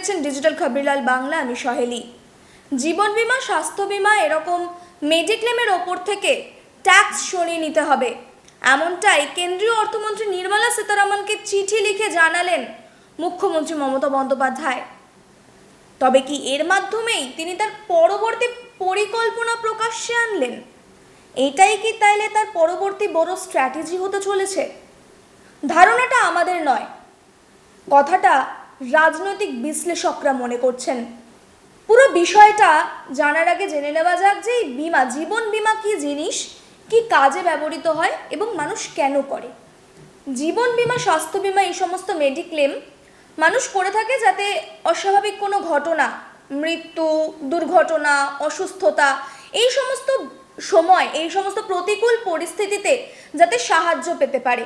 দেখছেন ডিজিটাল খবরিলাল বাংলা আমি সহেলি। জীবন বীমা, স্বাস্থ্য বীমা এরকম মেডিক্লেমের ওপর থেকে ট্যাক্স সরিয়ে নিতে হবে। এমনটাই কেন্দ্রীয় অর্থমন্ত্রী নির্মলা সীতারামনকে চিঠি লিখে জানালেন মুখ্যমন্ত্রী মমতা বন্দ্যোপাধ্যায়। তবে কি এর মাধ্যমেই তিনি তার পরবর্তী পরিকল্পনা প্রকাশ্যে আনলেন? এটাই কি তাইলে তার পরবর্তী বড় স্ট্র্যাটেজি হতে চলেছে? ধারণাটা আমাদের নয়। কথাটা রাজনৈতিক বিশ্লেষকরা মনে করছেন। পুরো বিষয়টা জানার আগে জেনে নেওয়া যাক যে এই বিমা, জীবন বিমা কি জিনিস, কি কাজে ব্যবহৃত হয় এবং মানুষ কেন করে? জীবন বিমা, স্বাস্থ্য বিমা এই সমস্ত মেডিক্লেম মানুষ করে থাকে যাতে অস্বাভাবিক কোনো ঘটনা, মৃত্যু, দুর্ঘটনা, অসুস্থতা, এই সমস্ত সময়, এই সমস্ত প্রতিকূল পরিস্থিতিতে যাতে সাহায্য পেতে পারে।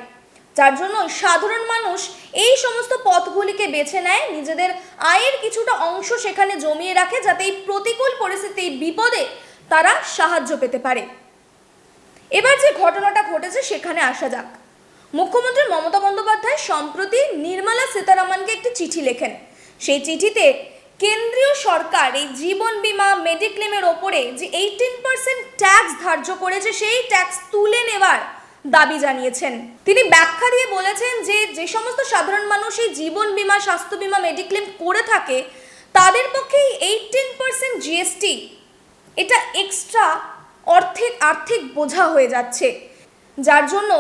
যার জন্য সাধারণ মানুষ এই সমস্ত পথগুলিকে বেছে নেয়, নিজেদের আয়ের কিছুটা অংশ সেখানে জমিয়ে রাখে যাতে এই প্রতিকূল পরিস্থিতি বিপদে তারা সাহায্য পেতে পারে। এবার যে ঘটনাটা ঘটেছে সেখানে আসা যাক। মুখ্যমন্ত্রী মমতা বন্দ্যোপাধ্যায় সম্প্রতি নির্মলা সীতারামনকে একটি চিঠি লেখেন। সেই চিঠিতে কেন্দ্রীয় সরকার এই জীবন বীমা, মেডিক্লেমের ওপরে যে এইটিন পার্সেন্ট ট্যাক্স ধার্য করেছে, সেই ট্যাক্স তুলে নেওয়ার দাবি জানিয়েছেন। তিনি ব্যাখ্যা দিয়ে বলেছেন যে যে সমস্ত সাধারণ মানুষ এই জীবন বিমা, স্বাস্থ্য বীমা মেডিক্লেম করে থাকে, তাদের পক্ষে এই এইটিন পার্সেন্ট জিএসটি এটা এক্সট্রা অর্থিক আর্থিক বোঝা হয়ে যাচ্ছে। যার জন্য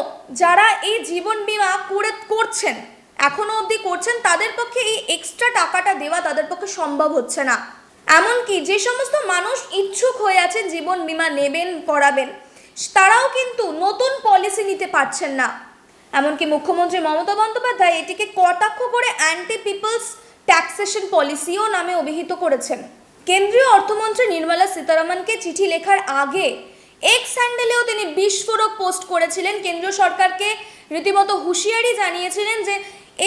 যারা এই জীবন বিমা করে, করছেন, এখনও অবধি করছেন, তাদের পক্ষে এই এক্সট্রা টাকাটা দেওয়া তাদের পক্ষে সম্ভব হচ্ছে না। এমনকি যে সমস্ত মানুষ ইচ্ছুক হয়ে আছেন জীবন বিমা নেবেন, করাবেন তারাও কিন্তু নতুন পলিসি নিতে পারছেন না। এমনকি মুখ্যমন্ত্রী মমতা বন্দ্যোপাধ্যায় এটিকে কটাক্ষ করে অ্যান্টি পিপলস ট্যাক্সেশন পলিসিও নামে অভিহিত করেছেন। কেন্দ্রীয় অর্থমন্ত্রী নির্মলা সীতারামনকে চিঠি লেখার আগে এক্স স্যান্ডেলেও তিনি বিস্ফোরক পোস্ট করেছিলেন। কেন্দ্রীয় সরকারকে রীতিমতো হুঁশিয়ারি জানিয়েছিলেন যে,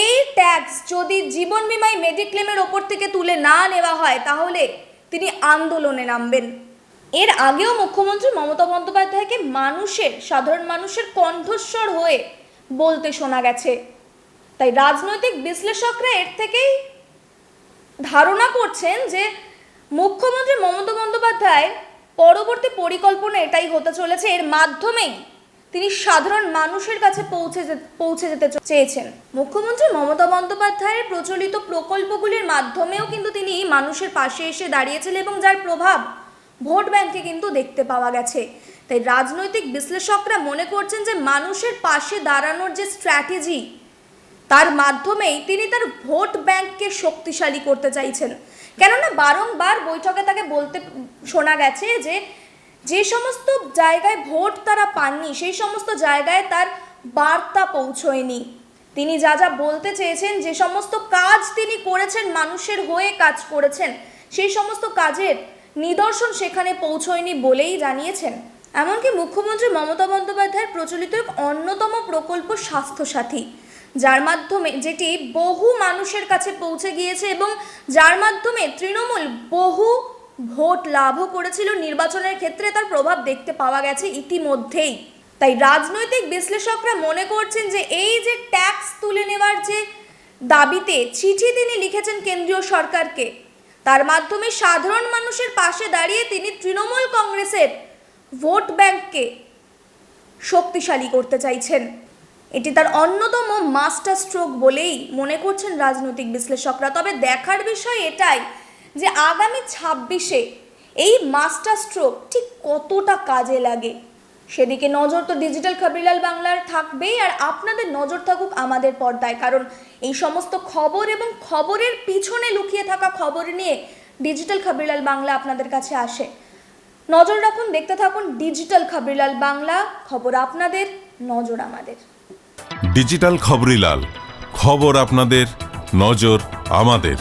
এই ট্যাক্স যদি জীবন বিমায় মেডিক্লেমের ওপর থেকে তুলে না নেওয়া হয়, তাহলে তিনি আন্দোলনে নামবেন। এর আগেও মুখ্যমন্ত্রী মমতা বন্দ্যোপাধ্যায়কে মানুষের, সাধারণ মানুষের কণ্ঠস্বর হয়ে বলতে শোনা গেছে। তাই রাজনৈতিক বিশ্লেষকরা এর থেকেই ধারণা করছেন যে মুখ্যমন্ত্রী মমতা বন্দ্যোপাধ্যায় পরবর্তী পরিকল্পনা এটাই হতে চলেছে। এর মাধ্যমেই তিনি সাধারণ মানুষের কাছে পৌঁছে পৌঁছে যেতে চেয়েছেন। মুখ্যমন্ত্রী মমতা বন্দ্যোপাধ্যায়ের প্রচলিত প্রকল্পগুলির মাধ্যমেও কিন্তু তিনি মানুষের পাশে এসে দাঁড়িয়েছিলেন এবং যার প্রভাব ভোট ব্যাংকে কিন্তু দেখতে পাওয়া গেছে। তাই রাজনৈতিক বিশ্লেষকরা মনে করছেন যে মানুষের পাশে দাঁড়ানোর যে স্ট্র্যাটেজি, তার মাধ্যমেই তিনি তার ভোট ব্যাংককে শক্তিশালী করতে চাইছেন। কেননা বারংবার বৈঠকে তাকে বলতে শোনা গেছে যে যে সমস্ত জায়গায় ভোট তারা পাননি, সেই সমস্ত জায়গায় তার বার্তা পৌঁছয়নি। তিনি যা যা বলতে চেয়েছেন, যে সমস্ত কাজ তিনি করেছেন, মানুষের হয়ে কাজ করেছেন, সেই সমস্ত কাজের নিদর্শন সেখানে পৌঁছয়নি বলেই জানিয়েছেন। এমনকি মুখ্যমন্ত্রী মমতা বন্দ্যোপাধ্যায়ের প্রচলিত এক অন্যতম প্রকল্প স্বাস্থ্যসাথী, যার মাধ্যমে যেটি বহু মানুষের কাছে পৌঁছে গিয়েছে এবং যার মাধ্যমে তৃণমূল বহু ভোট লাভও করেছিল। নির্বাচনের ক্ষেত্রে তার প্রভাব দেখতে পাওয়া গেছে ইতিমধ্যেই। তাই রাজনৈতিক বিশ্লেষকরা মনে করছেন যে এই যে ট্যাক্স তুলে নেওয়ার যে দাবিতে চিঠি তিনি লিখেছেন কেন্দ্রীয় সরকারকে তার মাধ্যমে সাধারণ মানুষের পাশে দাঁড়িয়ে তিনি তৃণমূল কংগ্রেসের ভোট ব্যাংককে শক্তিশালী করতে চাইছেন। এটি তার অন্যতম মাস্টার স্ট্রোক বলেই মনে করছেন রাজনৈতিক বিশ্লেষকরা। তবে দেখার বিষয় এটাই যে আগামী ছাব্বিশে এই মাস্টার স্ট্রোক ঠিক কতটা কাজে লাগে? সেদিকে নজর তো ডিজিটাল খবরিলাল বাংলার থাকবেই, আর আপনাদের নজর থাকুক আমাদের পর্দায়, কারণ এই সমস্ত খবর এবং খবরের পিছনে লুকিয়ে থাকা খবর নিয়ে ডিজিটাল খবরিলাল বাংলা আপনাদের কাছে আসে। নজর রাখুন, দেখতে থাকুন ডিজিটাল খবরিলাল বাংলা, খবর আপনাদের, নজর আমাদের। ডিজিটাল খবরিলাল, খবর আপনাদের, নজর আমাদের।